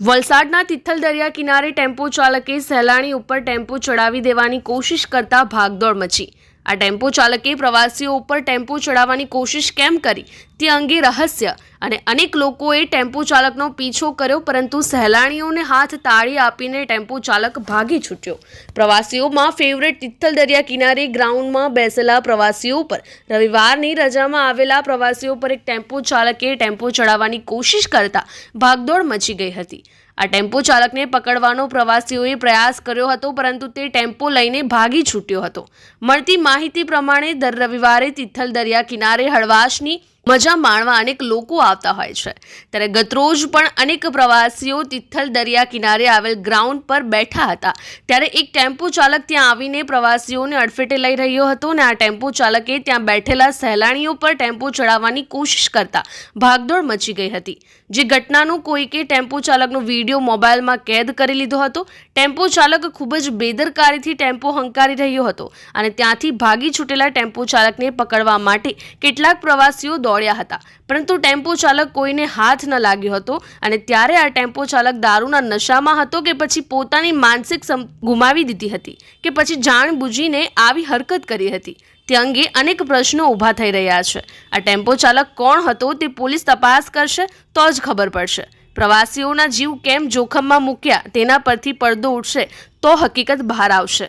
વલસાડના તિથલ દરિયા કિનારે ટેમ્પો ચાલકે સહેલાણી ઉપર ટેમ્પો ચડાવી દેવાની કોશિશ કરતા ભાગદોડ મચી. આ ટેમ્પો ચાલકે પ્રવાસીઓ ઉપર ટેમ્પો ચડાવવાની કોશિશ કેમ કરી? તે અંગે રહસ્ય અને અનેક લોકોએ ટેમ્પો ચાલકનો પીછો કર્યો, પરંતુ સહેલાણીઓને હાથ તાળી આપીને ટેમ્પો ચાલક ભાગી છૂટ્યો. પ્રવાસીઓમાં ફેવરેટ તિથલ દરિયા કિનારે ગ્રાઉન્ડમાં બેસેલા પ્રવાસીઓ પર રવિવારની રજામાં આવેલા પ્રવાસીઓ પર એક ટેમ્પો ચાલકે ટેમ્પો ચડાવવાની કોશિશ કરતા ભાગદોડ મચી ગઈ હતી. આ ટેમ્પો ચાલકને પકડવાનો પ્રવાસીઓએ પ્રયાસ કર્યો હતો, પરંતુ તે ટેમ્પો લઈને ભાગી છૂટ્યો હતો. મળતી માહિતી પ્રમાણે દર રવિવારે તિથલ દરિયા કિનારે હળવાશની મજા માણવા અનેક લોકો આવતા હોય છે. ત્યારે ગતરોજ પણ અનેક પ્રવાસીઓ તિથલ દરિયા કિનારે આવેલ ગ્રાઉન્ડ પર બેઠા હતા. ત્યારે એક ટેમ્પો ચાલક ત્યાં આવીને પ્રવાસીઓને અડફેટે લઈ રહ્યો હતો અને આ ટેમ્પો ચાલકે ત્યાં બેઠેલા સહેલાણીઓ પર ટેમ્પો ચડાવવાની કોશિશ કરતા ભાગદોડ મચી ગઈ હતી. જે ઘટનાનું કોઈકે ટેમ્પો ચાલકનો વીડિયો મોબાઈલમાં કેદ કરી લીધો હતો. ટેમ્પો ચાલક ખૂબ જ બેદરકારીથી ટેમ્પો હંકારી રહ્યો હતો અને ત્યાંથી ભાગી છૂટેલા ટેમ્પો ચાલકને પકડવા માટે કેટલાક પ્રવાસીઓ દોડ્યા હતા. પરંતુ ટેમ્પો ચાલક કોઈને હાથ ન લાગ્યો હતો અને ત્યારે આ ટેમ્પો ચાલક દારૂના નશામાં હતો કે પછી પોતાની માનસિક ગુમાવી દીધી હતી કે પછી જાણ બૂજીને આવી હરકત કરી હતી. તે અંગે અનેક પ્રશ્નો ઊભા થઈ રહ્યા છે. આ ટેમ્પો ચાલક કોણ હતો તે પોલીસ તપાસ કરશે તો જ ખબર પડશે. પ્રવાસીઓના જીવ કેમ જોખમમાં મૂક્યા તેના પરથી પડદો ઉઠશે તો હકીકત બહાર આવશે.